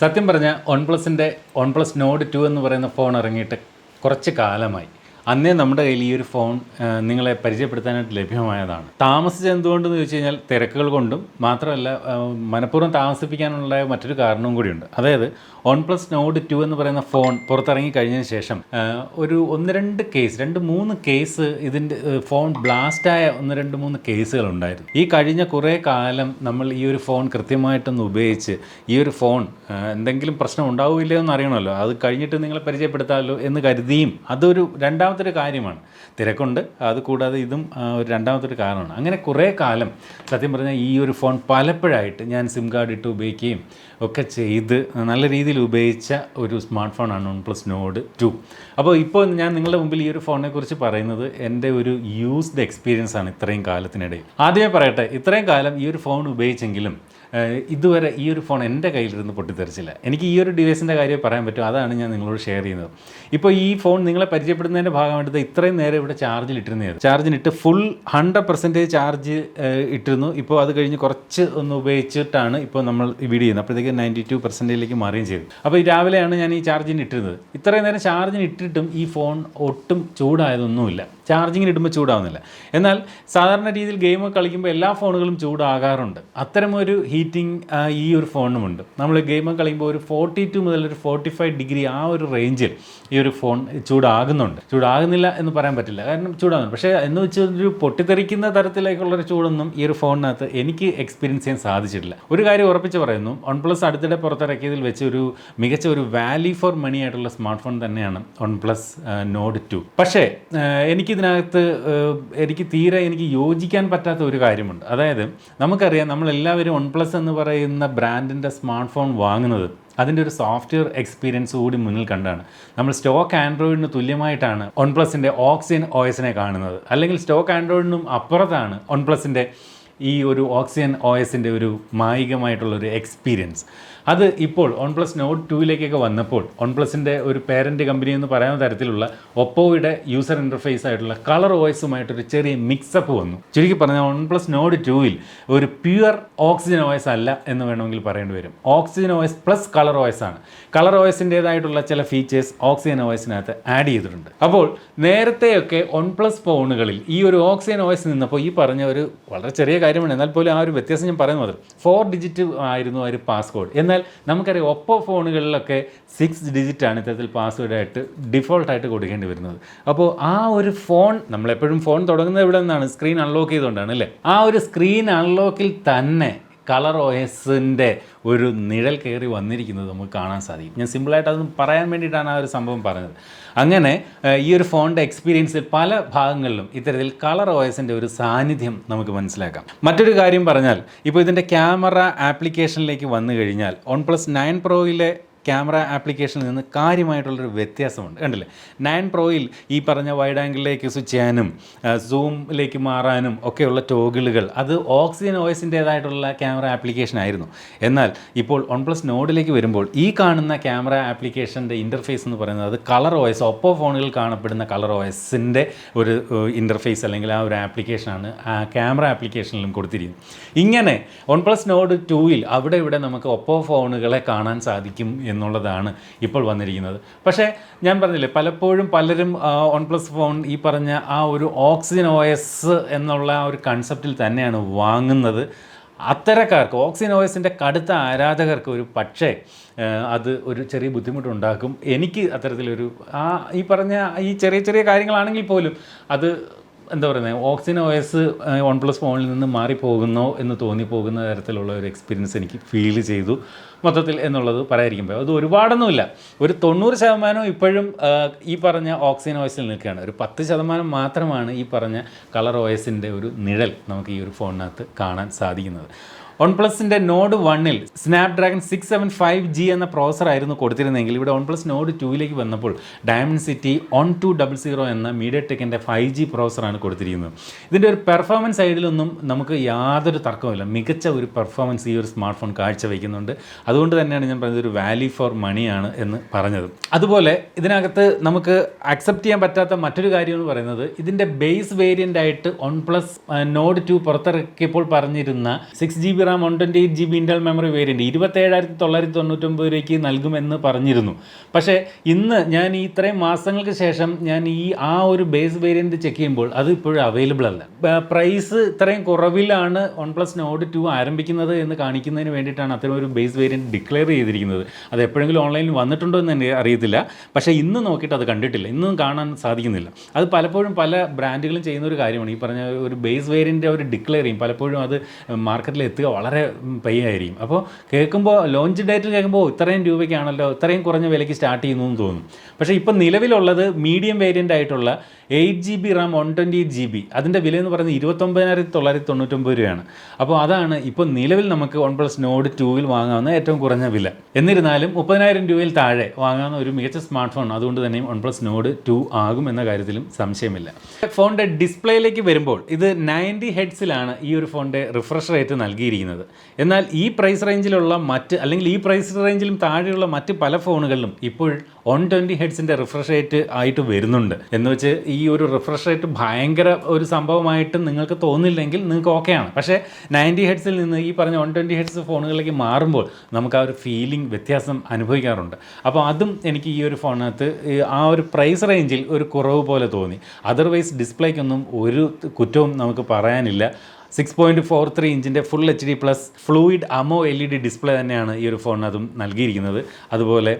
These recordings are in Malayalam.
സത്യം പറഞ്ഞാൽ വൺ പ്ലസിന്റെ വൺ പ്ലസ് നോഡ് ടു എന്ന് പറയുന്ന ഫോൺ ഇറങ്ങിയിട്ട് കുറച്ച് കാലമായി. അന്നേ നമ്മുടെ കയ്യിൽ ഈ ഒരു ഫോൺ നിങ്ങളെ പരിചയപ്പെടുത്താനായിട്ട് ലഭ്യമായതാണ്. താമസിച്ചത് എന്തുകൊണ്ടെന്ന് ചോദിച്ചു കഴിഞ്ഞാൽ തിരക്കുകൾ കൊണ്ടും മാത്രമല്ല മനഃപൂർവം താമസിപ്പിക്കാനുള്ള മറ്റൊരു കാരണവും കൂടിയുണ്ട്. അതായത് വൺ പ്ലസ് നോഡ് ടു എന്ന് പറയുന്ന ഫോൺ പുറത്തിറങ്ങി കഴിഞ്ഞതിന് ശേഷം ഒരു ഒന്ന് രണ്ട് കേസ് രണ്ട് മൂന്ന് കേസ് ഇതിന്റെ ഫോൺ ബ്ലാസ്റ്റായ ഒന്ന് രണ്ട് മൂന്ന് കേസുകൾ ഉണ്ടായിരുന്നു. ഈ കഴിഞ്ഞ കുറേ കാലം നമ്മൾ ഈ ഒരു ഫോൺ കൃത്യമായിട്ടൊന്ന് ഉപയോഗിച്ച് ഈ ഒരു ഫോൺ എന്തെങ്കിലും പ്രശ്നം ഉണ്ടാവില്ലയോ എന്ന് അറിയണമല്ലോ. അത് കഴിഞ്ഞിട്ട് നിങ്ങളെ പരിചയപ്പെടുത്താമല്ലോ എന്ന് കരുതിയും അതൊരു രണ്ടാമത്തെ ഒരു കാര്യമാണ്. തിരക്കുണ്ട്. അത് കൂടാതെ ഇതും ഒരു രണ്ടാമത്തെ ഒരു കാരണമാണ്. അങ്ങനെ കുറേ കാലം സത്യം പറഞ്ഞാൽ ഈ ഒരു ഫോൺ പലപ്പോഴായിട്ട് ഞാൻ സിം കാർഡ് ഇട്ട് ഉപയോഗിക്കുകയും ഒക്കെ ചെയ്ത് നല്ല രീതിയിൽ ഉപയോഗിച്ച ഒരു സ്മാർട്ട് ഫോണാണ് വൺ പ്ലസ് നോഡ് ടു. അപ്പോൾ ഇപ്പോൾ ഞാൻ നിങ്ങളുടെ മുമ്പിൽ ഈ ഒരു ഫോണിനെക്കുറിച്ച് പറയുന്നത് എന്റെ ഒരു യൂസ്ഡ് എക്സ്പീരിയൻസ് ആണ് ഇത്രയും കാലത്തിനിടയിൽ. ആദ്യമേ പറയട്ടെ ഇത്രയും കാലം ഈ ഒരു ഫോൺ ഉപയോഗിച്ചെങ്കിലും ഇതുവരെ ഈ ഒരു ഫോൺ എന്റെ കയ്യിലിരുന്ന് പൊട്ടിത്തെറിച്ചില്ല. എനിക്ക് ഈ ഒരു ഡിവൈസിന്റെ കാര്യം പറയാൻ പറ്റും. അതാണ് ഞാൻ നിങ്ങളോട് ഷെയർ ചെയ്യുന്നത്. ഇപ്പോൾ ഈ ഫോൺ നിങ്ങളെ പരിചയപ്പെടുന്നതിന്റെ ഭാഗമായിട്ട് ഇത്രയും നേരം ഇവിടെ ചാർജിൽ ഇട്ടിരുന്നത് ചാർജിനിട്ട് ഫുൾ ഹൺഡ്രഡ് പെർസെന്റേജ് ചാർജ് ഇട്ടിരുന്നു. ഇപ്പോൾ അത് കഴിഞ്ഞ് കുറച്ച് ഒന്ന് ഉപയോഗിച്ചിട്ടാണ് ഇപ്പോൾ നമ്മൾ വീഡിയോ ചെയ്യുന്നത്. അപ്പോഴത്തേക്ക് നയന്റി ടു പെർസെന്റേജിലേക്ക് മാറുകയും ചെയ്തു. അപ്പോൾ ഈ രാവിലെയാണ് ഞാൻ ഈ ചാർജിന് ഇട്ടിരുന്നത്. ഇത്രയും നേരം ചാർജിന് ഇട്ടിട്ടും ഈ ഫോൺ ഒട്ടും ചൂടായതൊന്നുമില്ല. ചാർജിങ്ങിന് ഇടുമ്പോൾ ചൂടാവുന്നില്ല. എന്നാൽ സാധാരണ രീതിയിൽ ഗെയിം കളിക്കുമ്പോൾ എല്ലാ ഫോണുകളും ചൂടാകാറുണ്ട്. അത്തരമൊരു ഹീറ്റിംഗ് ഈ ഒരു ഫോണിനുമുണ്ട് നമ്മൾ ഗെയിം കളിക്കുമ്പോൾ ഒരു ഫോർട്ടി ടു മുതൽ ഒരു ഫോർട്ടി ഫൈവ് ഡിഗ്രി ആ ഒരു റേഞ്ചിൽ ഈ ഒരു ഫോൺ ചൂടാകുന്നുണ്ട്. ചൂടാകുന്നില്ല എന്ന് പറയാൻ പറ്റില്ല. കാരണം ചൂടാകുന്നു പക്ഷേ എന്ന് വെച്ചാൽ ഒരു പൊട്ടിത്തെറിക്കുന്ന തരത്തിലേക്കുള്ളൊരു ചൂടൊന്നും ഈ ഒരു ഫോണിനകത്ത് എനിക്ക് എക്സ്പീരിയൻസ് ചെയ്യാൻ സാധിച്ചിട്ടില്ല. ഒരു കാര്യം ഉറപ്പിച്ച് പറയുന്നു. വൺ പ്ലസ് അടുത്തിടെ പുറത്തിറക്കിയതിൽ വെച്ച് ഒരു മികച്ച ഒരു വാല്യൂ ഫോർ മണി ആയിട്ടുള്ള സ്മാർട്ട് ഫോൺ തന്നെയാണ് വൺ പ്ലസ് നോഡ് ടു പക്ഷേ ഏഹ് എനിക്കിതിനകത്ത് എനിക്ക് തീരെ എനിക്ക് യോജിക്കാൻ പറ്റാത്ത ഒരു കാര്യമുണ്ട്. അതായത് നമുക്കറിയാം നമ്മളെല്ലാവരും വൺ പ്ലസ് എന്ന് പറയുന്ന ബ്രാൻഡിന്റെ സ്മാർട്ട് ഫോൺ വാങ്ങുന്നത് അതിന്റെ ഒരു സോഫ്റ്റ്വെയർ എക്സ്പീരിയൻസ് കൂടി മുന്നിൽ കണ്ടാണ്. നമ്മൾ സ്റ്റോക്ക് ആൻഡ്രോയിഡിന് തുല്യമായിട്ടാണ് വൺ പ്ലസിന്റെ ഓക്സിജൻ ഓയസിനെ കാണുന്നത്. അല്ലെങ്കിൽ സ്റ്റോക്ക് ആൻഡ്രോയിഡിനും അപ്പുറത്താണ് വൺ പ്ലസിന്റെ ഈ ഒരു ഓക്സിജൻ ഒ എസിന്റെ ഒരു മായികമായിട്ടുള്ള ഒരു എക്സ്പീരിയൻസ് അത് ഇപ്പോൾ വൺ പ്ലസ് നോട്ട് ടൂയിലേക്കൊക്കെ വന്നപ്പോൾ വൺ പ്ലസിന്റെ ഒരു പേരന്റ് കമ്പനി എന്ന് പറയുന്ന തരത്തിലുള്ള ഒപ്പോയുടെ യൂസർ ഇന്റർഫേസ് ആയിട്ടുള്ള കളർ ഓയസുമായിട്ടൊരു ചെറിയ മിക്സപ്പ് വന്നു. ചുരുക്കി പറഞ്ഞാൽ വൺ പ്ലസ് നോട്ട് ടൂവിൽ ഒരു പ്യുവർ ഓക്സിജൻ ഓയസ് അല്ല എന്ന് വേണമെങ്കിൽ പറയേണ്ടി വരും. Oxygen OS plus Color OS ആണ്. കളർ ഓയസിന്റേതായിട്ടുള്ള ചില ഫീച്ചേഴ്സ് ഓക്സിജൻ ഓയസിനകത്ത് ആഡ് ചെയ്തിട്ടുണ്ട്. അപ്പോൾ നേരത്തെയൊക്കെ വൺ പ്ലസ് ഫോണുകളിൽ ഈ ഒരു ഓക്സിജൻ ഓയസ് നിന്നപ്പോൾ ഈ പറഞ്ഞ ഒരു വളരെ ചെറിയ കാര്യമാണ്. എന്നാൽ പോലും ആ ഒരു വ്യത്യാസം ഞാൻ പറയുന്നത് ഫോർ ഡിജിറ്റ് ആയിരുന്നു ആ ഒരു പാസ്വേഡ് എന്നാൽ നമുക്കറിയാം ഒപ്പോ ഫോണുകളിലൊക്കെ സിക്സ് ഡിജിറ്റാണ് ഇത്തരത്തിൽ പാസ്വേഡായിട്ട് ഡിഫോൾട്ടായിട്ട് കൊടുക്കേണ്ടി വരുന്നത്. അപ്പോൾ ആ ഒരു ഫോൺ നമ്മളെപ്പോഴും ഫോൺ തുടങ്ങുന്നത് എവിടെ നിന്നാണ്? സ്ക്രീൻ അൺലോക്ക് ചെയ്തുകൊണ്ടാണ് അല്ലേ? ആ ഒരു സ്ക്രീൻ അൺലോക്കിൽ തന്നെ കളർ ഓയസിന്റെ ഒരു നിഴൽ കയറി വന്നിരിക്കുന്നത് നമുക്ക് കാണാൻ സാധിക്കും. ഞാൻ സിമ്പിളായിട്ട് അതൊന്നും പറയാൻ വേണ്ടിയിട്ടാണ് ആ ഒരു സംഭവം പറഞ്ഞത്. അങ്ങനെ ഈ ഒരു ഫോണിന്റെ എക്സ്പീരിയൻസിൽ പല ഭാഗങ്ങളിലും ഇത്തരത്തിൽ കളർ ഓയസിന്റെ ഒരു സാന്നിധ്യം നമുക്ക് മനസ്സിലാക്കാം. മറ്റൊരു കാര്യം പറഞ്ഞാൽ ഇപ്പോൾ ഇതിന്റെ ക്യാമറ ആപ്ലിക്കേഷനിലേക്ക് വന്നു കഴിഞ്ഞാൽ വൺ പ്ലസ് നയൻ പ്രോയിലെ ക്യാമറ ആപ്ലിക്കേഷനിൽ നിന്ന് കാര്യമായിട്ടുള്ളൊരു വ്യത്യാസമുണ്ട്. കണ്ടില്ലേ? നയൻ പ്രോയിൽ ഈ പറഞ്ഞ വൈഡ് ആംഗിളിലേക്ക് സ്വിച്ച് ചെയ്യാനും സൂമിലേക്ക് മാറാനും ഒക്കെയുള്ള ടോഗിളുകൾ അത് ഓക്സിജൻ ഓയസിന്റേതായിട്ടുള്ള ക്യാമറ ആപ്ലിക്കേഷൻ ആയിരുന്നു എന്നാൽ ഇപ്പോൾ വൺ പ്ലസ് നോഡിലേക്ക് വരുമ്പോൾ ഈ കാണുന്ന ക്യാമറ ആപ്ലിക്കേഷന്റെ ഇന്റർഫേസ് എന്ന് പറയുന്നത് അത് കളർ ഓയസ് ഒപ്പോ ഫോണുകളിൽ കാണപ്പെടുന്ന കളർ ഓയസിന്റെ ഒരു ഇന്റർഫേസ് അല്ലെങ്കിൽ ആ ഒരു ആപ്ലിക്കേഷനാണ് ആ ക്യാമറ ആപ്ലിക്കേഷനിലും കൊടുത്തിരിക്കുന്നത്. ഇങ്ങനെ വൺ പ്ലസ് നോഡ് ടൂയിൽ അവിടെ ഇവിടെ നമുക്ക് ഒപ്പോ ഫോണുകളെ കാണാൻ സാധിക്കും എന്നുള്ളതാണ് ഇപ്പോൾ വന്നിരിക്കുന്നത്. പക്ഷേ ഞാൻ പറഞ്ഞില്ലേ പലപ്പോഴും പലരും വൺ പ്ലസ് ഫോൺ ഈ പറഞ്ഞ ആ ഒരു ഓക്സിജൻ ഒ എസ് എന്നുള്ള ആ ഒരു കൺസെപ്റ്റിൽ തന്നെയാണ് വാങ്ങുന്നത്. അത്തരക്കാർക്ക് ഓക്സിജൻ ഒ എസിന്റെ കടുത്ത ആരാധകർക്ക് ഒരു പക്ഷേ അത് ഒരു ചെറിയ ബുദ്ധിമുട്ടുണ്ടാക്കും. എനിക്ക് അത്തരത്തിലൊരു ആ ഈ പറഞ്ഞ ഈ ചെറിയ ചെറിയ കാര്യങ്ങളാണെങ്കിൽ പോലും അത് എന്താ പറയുന്നത് Oxygen O S one plus phone നിന്ന് മാറിപ്പോകുന്നോ എന്ന് തോന്നിപ്പോകുന്ന തരത്തിലുള്ള ഒരു എക്സ്പീരിയൻസ് എനിക്ക് ഫീൽ ചെയ്തു. മൊത്തത്തിൽ എന്നുള്ളത് പറയാതിരിക്കുമ്പോൾ അത് ഒരുപാടൊന്നുമില്ല. ഒരു തൊണ്ണൂറ് ശതമാനം ഇപ്പോഴും ഈ പറഞ്ഞ ഓക്സിജൻ ഓയസിൽ നിൽക്കുകയാണ്. ഒരു പത്ത് ശതമാനം മാത്രമാണ് ഈ പറഞ്ഞ കളർ ഓയസിന്റെ ഒരു നിഴൽ നമുക്ക് ഈ ഒരു ഫോണിനകത്ത് കാണാൻ സാധിക്കുന്നത്. വൺ പ്ലസിന്റെ നോഡ് വണ്ണിൽ Snapdragon six seven five G എന്ന പ്രോസർ ആയിരുന്നു കൊടുത്തിരുന്നെങ്കിൽ ഇവിടെ വൺ പ്ലസ് നോഡ് ടൂയിലേക്ക് വന്നപ്പോൾ Dimensity one two double zero എന്ന മീഡിയ ടെക്കിന്റെ ഫൈവ് ജി പ്രോസറാണ് കൊടുത്തിരിക്കുന്നത്. ഇതിന്റെ ഒരു പെർഫോമൻസ് സൈഡിലൊന്നും നമുക്ക് യാതൊരു തർക്കവുമില്ല. മികച്ച ഒരു പെർഫോമൻസ് ഈ ഒരു സ്മാർട്ട് ഫോൺ കാഴ്ചവെക്കുന്നുണ്ട്. അതുകൊണ്ട് തന്നെയാണ് ഞാൻ പറഞ്ഞത് ഒരു വാല്യൂ ഫോർ മണിയാണ് എന്ന് പറഞ്ഞത്. അതുപോലെ ഇതിനകത്ത് നമുക്ക് അക്സെപ്റ്റ് ചെയ്യാൻ പറ്റാത്ത മറ്റൊരു കാര്യം എന്ന് പറയുന്നത്. ഇതിന്റെ ബേസ് വേരിയന്റ് ആയിട്ട് വൺ പ്ലസ് നോഡ് ടു പുറത്തിറക്കിയപ്പോൾ പറഞ്ഞിരുന്ന six G B RAM one twenty eight G B Intel memory variant ഇരുപത്തേഴായിരത്തി തൊള്ളായിരത്തി തൊണ്ണൂറ്റൊമ്പത് രൂപയ്ക്ക് നൽകുമെന്ന് പറഞ്ഞിരുന്നു. പക്ഷേ ഇന്ന് ഞാൻ ഈ ഇത്രയും മാസങ്ങൾക്ക് ശേഷം ഞാൻ ഈ ആ ഒരു ബേസ് വേരിയന്റ് ചെക്ക് ചെയ്യുമ്പോൾ അത് ഇപ്പോഴും അവൈലബിൾ അല്ല. പ്രൈസ് ഇത്രയും കുറവിലാണ് വൺ പ്ലസ് നോട്ട് ടു ആരംഭിക്കുന്നത് എന്ന് കാണിക്കുന്നതിന് വേണ്ടിയിട്ടാണ് അത്തരം ഒരു ബേസ് വേരിയന്റ് ഡിക്ലെയർ ചെയ്തിരിക്കുന്നത്. അത് എപ്പോഴെങ്കിലും ഓൺലൈനിൽ വന്നിട്ടുണ്ടോ എന്ന് എനിക്ക് അറിയത്തില്ല. പക്ഷേ ഇന്ന് നോക്കിയിട്ട് അത് കണ്ടിട്ടില്ല. ഇന്നും കാണാൻ സാധിക്കുന്നില്ല. അത് പലപ്പോഴും പല ബ്രാൻഡുകളും ചെയ്യുന്ന ഒരു കാര്യമാണ്. ഈ പറഞ്ഞ ഒരു ബേസ് വേരിയന്റ് അവർ ഡിക്ലെയർ ചെയ്യും. പലപ്പോഴും അത് മാർക്കറ്റിൽ എത്തുക വളരെ പയ്യായിരിക്കും. അപ്പോൾ കേൾക്കുമ്പോൾ ലോഞ്ച് ഡേറ്റിൽ കേൾക്കുമ്പോൾ ഇത്രയും രൂപയ്ക്കാണല്ലോ ഇത്രയും കുറഞ്ഞ വിലയ്ക്ക് സ്റ്റാർട്ട് ചെയ്യുന്നു എന്ന് തോന്നും. പക്ഷേ ഇപ്പം നിലവിലുള്ളത് മീഡിയം വേരിയന്റ് ആയിട്ടുള്ള eight G B RAM one twenty eight G B അതിന്റെ വില എന്ന് പറയുന്നത് ഇരുപത്തൊമ്പതിനായിരത്തി തൊള്ളായിരത്തി തൊണ്ണൂറ്റൊമ്പത് രൂപയാണ്. അപ്പോൾ അതാണ് ഇപ്പോൾ നിലവിൽ നമുക്ക് വൺ പ്ലസ് നോഡ് ടൂവിൽ വാങ്ങാവുന്ന ഏറ്റവും കുറഞ്ഞ വില. എന്നിരുന്നാലും മുപ്പതിനായിരം രൂപയിൽ താഴെ വാങ്ങാവുന്ന ഒരു മികച്ച സ്മാർട്ട് ഫോൺ അതുകൊണ്ട് തന്നെയും വൺ പ്ലസ് നോഡ് ടു ആകും എന്ന കാര്യത്തിലും സംശയമില്ല. ഫോണിന്റെ ഡിസ്പ്ലേയിലേക്ക് വരുമ്പോൾ ഇത് നയന്റി ഹെഡ്സിലാണ് ഈ ഒരു ഫോണിന്റെ റിഫ്രഷ് റേറ്റ് നൽകിയിരിക്കുന്നത്. എന്നാൽ ഈ പ്രൈസ് റേഞ്ചിലുള്ള മറ്റ് അല്ലെങ്കിൽ ഈ പ്രൈസ് റേഞ്ചിലും താഴെയുള്ള മറ്റ് പല ഫോണുകളിലും ഇപ്പോൾ വൺ ട്വന്റി ഹെഡ്സിന്റെ റിഫ്രഷ് റേറ്റ് ആയിട്ട് വരുന്നുണ്ട്. എന്ന് വെച്ച് ഈ ഒരു റിഫ്രഷ് റേറ്റ് ഭയങ്കര ഒരു സംഭവമായിട്ട് നിങ്ങൾക്ക് തോന്നില്ലെങ്കിൽ നിങ്ങൾക്ക് ഓക്കെയാണ് പക്ഷേ നയന്റി ഹെഡ്സിൽ നിന്ന് ഈ പറഞ്ഞ വൺ ട്വന്റി ഹെഡ്സ് ഫോണുകളിലേക്ക് മാറുമ്പോൾ നമുക്ക് ആ ഒരു ഫീലിംഗ് വ്യത്യാസം അനുഭവിക്കാറുണ്ട്. അപ്പോൾ അതും എനിക്ക് ഈ ഒരു ഫോണിനകത്ത് ആ ഒരു പ്രൈസ് റേഞ്ചിൽ ഒരു കുറവ് പോലെ തോന്നി. അതർവൈസ് ഡിസ്പ്ലേക്കൊന്നും ഒരു കുറ്റവും നമുക്ക് പറയാനില്ല. Six point four three ഇഞ്ചിന്റെ full H D plus fluid AMOLED display തന്നെയാണ് ഈ ഒരു ഫോണിനതും നൽകിയിരിക്കുന്നത്. അതുപോലെ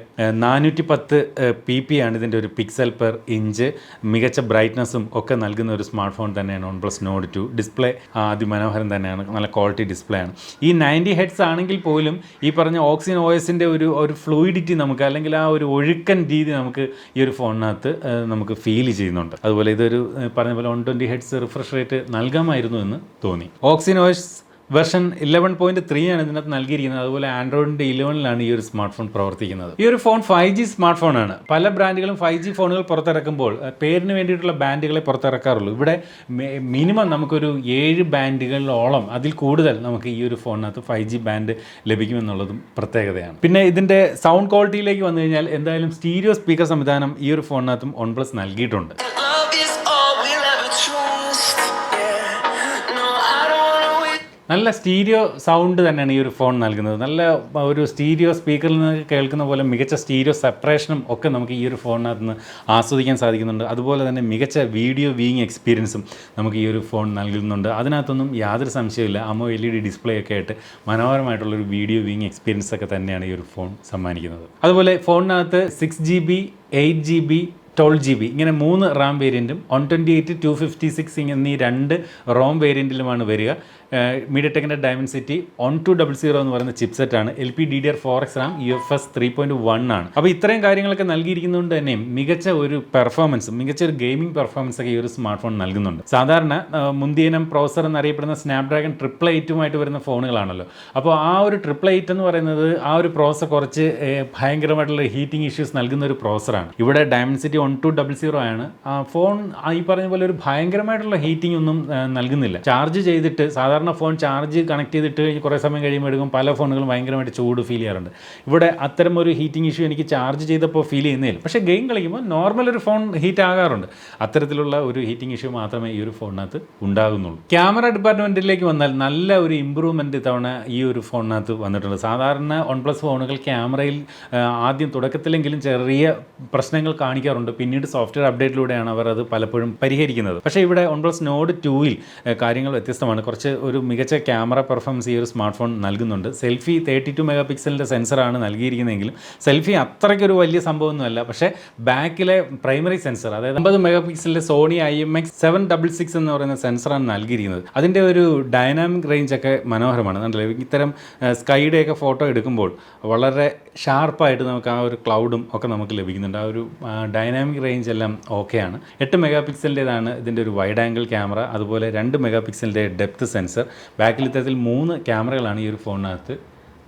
നാനൂറ്റി പത്ത് പി പി ആണ് ഇതിന്റെ ഒരു പിക്സൽ പെർ ഇഞ്ച് മികച്ച ബ്രൈറ്റ്നസ്സും ഒക്കെ നൽകുന്ന ഒരു സ്മാർട്ട് ഫോൺ തന്നെയാണ് one plus Nord two display അതിമനോഹരം തന്നെയാണ്. നല്ല ക്വാളിറ്റി ഡിസ്പ്ലേ ആണ്. ഈ നയന്റി ഹെഡ്സ് ആണെങ്കിൽ പോലും ഈ പറഞ്ഞ ഓക്സിജൻ ഒ എസിന്റെ ഒരു ഒരു ഫ്ലൂയിഡിറ്റി നമുക്ക് അല്ലെങ്കിൽ ആ ഒരു ഒഴുക്കൻ രീതി നമുക്ക് ഈ ഒരു ഫോണിനകത്ത് നമുക്ക് ഫീൽ ചെയ്യുന്നുണ്ട്. അതുപോലെ ഇതൊരു പറഞ്ഞ പോലെ one twenty hertz refresh rate നൽകാമായിരുന്നു എന്ന് തോന്നി. O S version eleven point three ആണ് ഇതിനകത്ത് നൽകിയിരിക്കുന്നത്. അതുപോലെ ആൻഡ്രോയിഡിന്റെ ഇലവനിലാണ് ഈ ഒരു സ്മാർട്ട് ഫോൺ പ്രവർത്തിക്കുന്നത്. ഈ ഒരു phone five G smart phone ആണ്. പല ബ്രാൻഡുകളും ഫൈവ് ജി ഫോണുകൾ പുറത്തിറക്കുമ്പോൾ പേരിന് വേണ്ടിയിട്ടുള്ള ബാൻഡുകളെ പുറത്തിറക്കാറുള്ളൂ. ഇവിടെ മിനിമം നമുക്കൊരു ഏഴ് ബാൻഡുകളിലോളം അതിൽ കൂടുതൽ നമുക്ക് ഈ ഒരു ഫോണിനകത്ത് ഫൈവ് ജി ബാൻഡ് ലഭിക്കുമെന്നുള്ളതും പ്രത്യേകതയാണ്. പിന്നെ ഇതിന്റെ സൗണ്ട് ക്വാളിറ്റിയിലേക്ക് വന്നു കഴിഞ്ഞാൽ എന്തായാലും സ്റ്റീരിയോ സ്പീക്കർ സംവിധാനം ഈ ഒരു ഫോണിനകത്തും വൺ പ്ലസ് നൽകിയിട്ടുണ്ട്. നല്ല സ്റ്റീരിയോ സൗണ്ട് തന്നെയാണ് ഈ ഒരു ഫോൺ നൽകുന്നത്. നല്ല ഒരു സ്റ്റീരിയോ സ്പീക്കറിൽ നിന്ന് കേൾക്കുന്ന പോലെ മികച്ച സ്റ്റീരിയോ സെപ്പറേഷനും ഒക്കെ നമുക്ക് ഈ ഒരു ഫോണിനകത്ത് നിന്ന് ആസ്വദിക്കാൻ സാധിക്കുന്നുണ്ട്. അതുപോലെ തന്നെ മികച്ച വീഡിയോ വ്യൂയിങ് എക്സ്പീരിയൻസും നമുക്ക് ഈ ഒരു ഫോൺ നൽകുന്നുണ്ട്. അതിനകത്തൊന്നും യാതൊരു സംശയമില്ല AMOLED display ഒക്കെ ആയിട്ട് മനോഹരമായിട്ടുള്ളൊരു വീഡിയോ വ്യൂയിങ് എക്സ്പീരിയൻസ് ഒക്കെ തന്നെയാണ് ഈ ഒരു ഫോൺ സമ്മാനിക്കുന്നത്. അതുപോലെ ഫോണിനകത്ത് six G B eight G B twelve G B ഇങ്ങനെ മൂന്ന് RAM വേരിയന്റും one twenty eight two fifty six എന്നീ രണ്ട് റോം വേരിയന്റിലുമാണ് വരിക. മീഡിയ ടെക്കിന്റെ Dimensity one two double zero എന്ന് പറയുന്ന ചിപ്സെറ്റാണ് L P D D R four X RAM U F S three point one ആണ്. അപ്പോൾ ഇത്രയും കാര്യങ്ങളൊക്കെ നൽകിയിരിക്കുന്നതുകൊണ്ട് തന്നെ മികച്ച ഒരു പെർഫോമൻസ് മികച്ച ഒരു ഗെയിമിംഗ് പെർഫോമൻസ് ഒക്കെ ഈ ഒരു സ്മാർട്ട് ഫോൺ നൽകുന്നുണ്ട്. സാധാരണ മുന്തിയനം പ്രോസർ എന്നറിയപ്പെടുന്ന സ്നാപ്ഡ്രാഗൺ ട്രിപ്പിൾ എയ്റ്റുമായിട്ട് വരുന്ന ഫോണുകളാണല്ലോ. അപ്പോൾ ആ ഒരു ട്രിപ്പിൾ എയ്റ്റ് എന്ന് പറയുന്നത് ആ ഒരു പ്രോസർ കുറച്ച് ഭയങ്കരമായിട്ടുള്ള ഹീറ്റിംഗ് ഇഷ്യൂസ് നൽകുന്ന ഒരു പ്രോസറാണ് ഇവിടെ Dimensity one two double zero ആണ്. ഫോൺ ഈ പറഞ്ഞ പോലെ ഒരു ഭയങ്കരമായിട്ടുള്ള ഹീറ്റിംഗ് ഒന്നും നൽകുന്നില്ല. ചാർജ് ചെയ്തിട്ട് സാധാരണ ഫോൺ ചാർജ് കണക്ട് ചെയ്തിട്ട് കുറേ സമയം കഴിയുമ്പോൾ എടുക്കും. പല ഫോണുകളും ഭയങ്കരമായിട്ട് ചൂട് ഫീൽ ചെയ്യാറുണ്ട്. ഇവിടെ അത്തരം ഒരു ഹീറ്റിംഗ് ഇഷ്യൂ എനിക്ക് ചാർജ് ചെയ്തപ്പോൾ ഫീൽ ചെയ്യുന്നില്ല. പക്ഷേ ഗെയിം കളിക്കുമ്പോൾ നോർമൽ ഒരു ഫോൺ ഹീറ്റ് ആകാറുണ്ട്. അത്തരത്തിലുള്ള ഒരു ഹീറ്റിംഗ് ഇഷ്യൂ മാത്രമേ ഈ ഒരു ഫോണിനകത്ത് ഉണ്ടാകുന്നുള്ളൂ. ക്യാമറ ഡിപ്പാർട്ട്മെന്റിലേക്ക് വന്നാൽ നല്ല ഒരു ഇമ്പ്രൂവ്മെന്റ് തവണ ഈ ഒരു ഫോണിനകത്ത് വന്നിട്ടുണ്ട്. സാധാരണ വൺ പ്ലസ് ഫോണുകൾ ക്യാമറയിൽ ആദ്യം തുടക്കത്തിലെങ്കിലും ചെറിയ പ്രശ്നങ്ങൾ കാണിക്കാറുണ്ട്. പിന്നീട് സോഫ്റ്റ്വെയർ അപ്ഡേറ്റിലൂടെയാണ് അവർ അത് പലപ്പോഴും പരിഹരിക്കുന്നത്. പക്ഷേ ഇവിടെ വൺ പ്ലസ് നോഡ് ടൂയിൽ കാര്യങ്ങൾ വ്യത്യസ്തമാണ്. കുറച്ച് ഒരു മികച്ച ക്യാമറ പെർഫോമൻസ് ഈ ഒരു സ്മാർട്ട് ഫോൺ നൽകുന്നുണ്ട്. സെൽഫി തേർട്ടി ടു മെഗാ പിക്സലിന്റെ സെൻസറാണ് നൽകിയിരിക്കുന്നതെങ്കിലും സെൽഫി അത്രയ്ക്കൊരു വലിയ സംഭവമൊന്നുമല്ല. പക്ഷേ ബാക്കിലെ പ്രൈമറി സെൻസർ അതായത് അമ്പത് mega പിക്സലിന്റെ Sony I M X seven double six എന്ന് പറയുന്ന സെൻസറാണ് നൽകിയിരിക്കുന്നത്. അതിന്റെ ഒരു ഡൈനാമിക് റേഞ്ച് ഒക്കെ മനോഹരമാണ്. കണ്ടില്ലേ? ഇത്തരം സ്കൈഡെയൊക്കെ ഫോട്ടോ എടുക്കുമ്പോൾ വളരെ ഷാർപ്പായിട്ട് നമുക്ക് ആ ഒരു ക്ലൗഡും ഒക്കെ നമുക്ക് ലഭിക്കുന്നുണ്ട്. ആ ഒരു ഡൈനാമിക് റേഞ്ച് എല്ലാം ഓക്കെയാണ്. എട്ട് മെഗാ പിക്സലിന്റെതാണ് ഇതിന്റെ ഒരു വൈഡ് ആംഗിൾ ക്യാമറ അതുപോലെ രണ്ട് മെഗാ പിക്സലിന്റെ ഡെപ്ത് സെൻസർ. ബാക്കിൽ ഇത്തരത്തിൽ മൂന്ന് ക്യാമറകളാണ് ഈ ഒരു ഫോണിനകത്ത്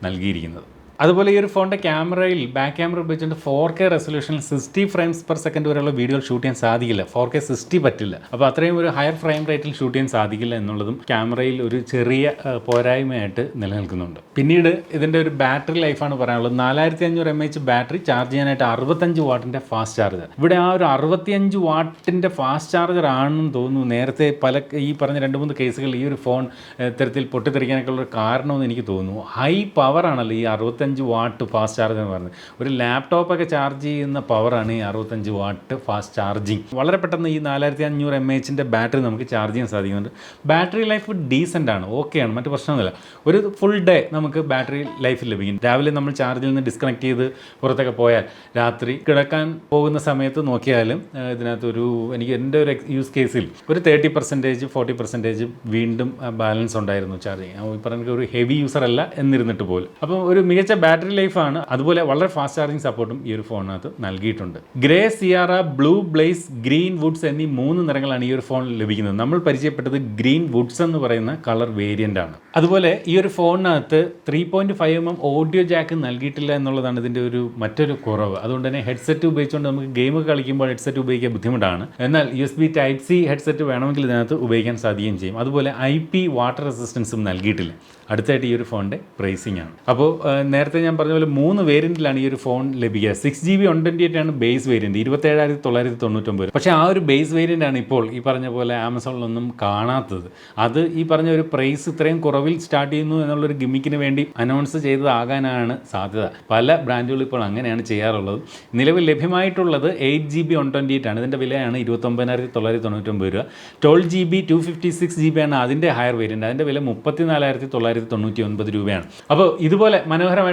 നൽകിയിരിക്കുന്നത്. അതുപോലെ ഈ ഒരു ഫോണിന്റെ ക്യാമറയിൽ ബാക്ക് ക്യാമറ ഉപയോഗിച്ചുകൊണ്ട് ഫോർ കെ റെസൊല്യൂഷനിൽ സിക്സ്റ്റി ഫ്രെയിംസ് പെർ സെക്കൻഡ് വരെയുള്ള വീഡിയോ ഷൂട്ട് ചെയ്യാൻ സാധിക്കില്ല. ഫോർ കെ സിക്സ്റ്റി പറ്റില്ല. അപ്പോൾ അത്രയും ഒരു ഹയർ ഫ്രെയിം റേറ്റിൽ ഷൂട്ട് ചെയ്യാൻ സാധിക്കില്ല എന്നുള്ളതും ക്യാമറയിൽ ഒരു ചെറിയ പോരായ്മയായിട്ട് നിലനിൽക്കുന്നുണ്ട്. പിന്നീട് ഇതിന്റെ ഒരു ബാറ്ററി ലൈഫാണ് പറയാനുള്ളത്. നാലായിരത്തി അഞ്ഞൂറ് എം എച്ച് ബാറ്ററി ചാർജ് ചെയ്യാനായിട്ട് അറുപത്തഞ്ച് വാട്ടിന്റെ ഫാസ്റ്റ് ചാർജർ ഇവിടെ ആ ഒരു അറുപത്തിയഞ്ച് വാട്ടിന്റെ ഫാസ്റ്റ് ചാർജർ ആണെന്ന് തോന്നുന്നു. നേരത്തെ പല ഈ പറഞ്ഞ രണ്ട് മൂന്ന് കേസുകൾ ഈ ഒരു ഫോൺ ഇത്തരത്തിൽ പൊട്ടിത്തെറിക്കാനൊക്കെ ഉള്ള കാരണമെന്ന് എനിക്ക് തോന്നുന്നു. ഹൈ പവർ പവറാണല്ലോ ഈ അറുപത്തഞ്ച് വാട്ട് ഫാസ്റ്റ് ചാർജ് എന്ന് പറയുന്നത് ഒരു ലാപ്ടോപ്പൊക്കെ ചാർജ് ചെയ്യുന്ന പവറാണ് ഈ അറുപത്തഞ്ച് വാട്ട് ഫാസ്റ്റ് ചാർജിങ് വളരെ പെട്ടെന്ന് ഈ നാലായിരത്തി അഞ്ഞൂറ് എം എച്ചിന്റെ ബാറ്ററി നമുക്ക് ചാർജ് ചെയ്യാൻ സാധിക്കുന്നുണ്ട്. ബാറ്ററി ലൈഫ് ഡീസന്റ് ആണ് ഓക്കെയാണ് മറ്റു പ്രശ്നമൊന്നുമില്ല. ഒരു ഫുൾ ഡേ നമുക്ക് ബാറ്ററി ലൈഫ് ലഭിക്കും. രാവിലെ നമ്മൾ ചാർജിൽ നിന്ന് ഡിസ്കണക്ട് ചെയ്ത് പുറത്തൊക്കെ പോയാൽ രാത്രി കിടക്കാൻ പോകുന്ന സമയത്ത് നോക്കിയാലും ഇതിനകത്തൊരു എനിക്ക് എന്റെ ഒരു യൂസ് കേസിൽ ഒരു തേർട്ടി പെർസെന്റേജ് ഫോർട്ടി പെർസെന്റേജ് വീണ്ടും ബാലൻസ് ഉണ്ടായിരുന്നു ചാർജിങ് പറഞ്ഞ ഒരു ഹെവി യൂസർ അല്ല എന്നിരുന്നിട്ട് പോലും. അപ്പോൾ ഒരു മികച്ച ബാറ്ററി ലൈഫാണ്. അതുപോലെ വളരെ ഫാസ്റ്റ് ചാർജിങ് സപ്പോർട്ടും ഈ ഒരു ഫോണിനകത്ത് നൽകിയിട്ടുണ്ട്. Grey Sierra blue blaze green woods എന്നീ മൂന്ന് നിറങ്ങളാണ് ഈ ഒരു ഫോണിൽ ലഭിക്കുന്നത്. നമ്മൾ പരിചയപ്പെട്ടത് ഗ്രീൻ വുഡ്സ് എന്ന് പറയുന്ന കളർ വേരിയന്റ് ആണ്. അതുപോലെ ഈ ഒരു ഫോണിനകത്ത് three point five M M audio jack നൽകിയിട്ടില്ല എന്നുള്ളതാണ് ഇതിന്റെ ഒരു മറ്റൊരു കുറവ്. അതുകൊണ്ട് തന്നെ ഹെഡ്സെറ്റ് ഉപയോഗിച്ചുകൊണ്ട് നമുക്ക് ഗെയിം കളിക്കുമ്പോൾ ഹെഡ്സെറ്റ് ഉപയോഗിക്കാൻ ബുദ്ധിമുട്ടാണ്. എന്നാൽ U S B type C headset വേണമെങ്കിൽ ഇതിനകത്ത് ഉപയോഗിക്കാൻ സാധിക്കുകയും ചെയ്യും. അതുപോലെ ഐ പി വാട്ടർ റെസിസ്റ്റൻസും നൽകിയിട്ടില്ല. അടുത്തായിട്ട് ഈ ഒരു ഫോണിന്റെ പ്രൈസിംഗ് ആണ്. അപ്പോൾ ആ, നേരത്തെ ഞാൻ പറഞ്ഞ പോലെ മൂന്ന് വേരിയന്റിലാണ് ഈ ഒരു ഫോൺ ലഭിക്കുക. Six G B one twenty eight ആണ് ബേസ് വേരിയന്റ് ഇരുപത്തേഴായിരത്തി തൊള്ളായിരത്തി തൊണ്ണൂറ്റൊമ്പത്. പക്ഷേ ആ ഒരു ബേസ് വേരിയന്റ് ആണ് ഇപ്പോൾ ഈ പറഞ്ഞ പോലെ ആമസോണിലൊന്നും കാണാത്തത്. അത് ഈ പറഞ്ഞ ഒരു പ്രൈസ് ഇത്രയും കുറവിൽ സ്റ്റാർട്ട് ചെയ്യുന്നു എന്നുള്ളൊരു ഗിമ്മിക്കിന് വേണ്ടി അനൗൺസ് ചെയ്തതാകാനാണ് സാധ്യത. പല ബ്രാൻഡുകളും ഇപ്പോൾ അങ്ങനെയാണ് ചെയ്യാറുള്ളത്. നിലവിൽ ലഭ്യമായിട്ടുള്ളത് eight G B one twenty eight ആണ്. ഇതിന്റെ വിലയാണ് ഇരുപത്തൊമ്പതിനായിരത്തി തൊള്ളായിരത്തി തൊണ്ണൂറ്റൊമ്പത് രൂപ. Twelve G B two fifty six G B ആണ് അതിന്റെ ഹയർ വേരിയന്റ് അതിന്റെ വില മുപ്പത്തിനാലായിരത്തി തൊള്ളായിരത്തി തൊണ്ണൂറ്റി ഒൻപത് രൂപയാണ്. അപ്പോൾ ഇതുപോലെ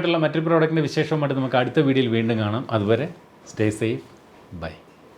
മനോഹരമായിട്ടുള്ള മറ്റൊരു പ്രോഡക്റ്റിന്റെ വിശേഷവുമായിട്ട് നമുക്ക് അടുത്ത വീഡിയോയിൽ വീണ്ടും കാണാം. അതുവരെ സ്റ്റേ സേഫ് ബൈ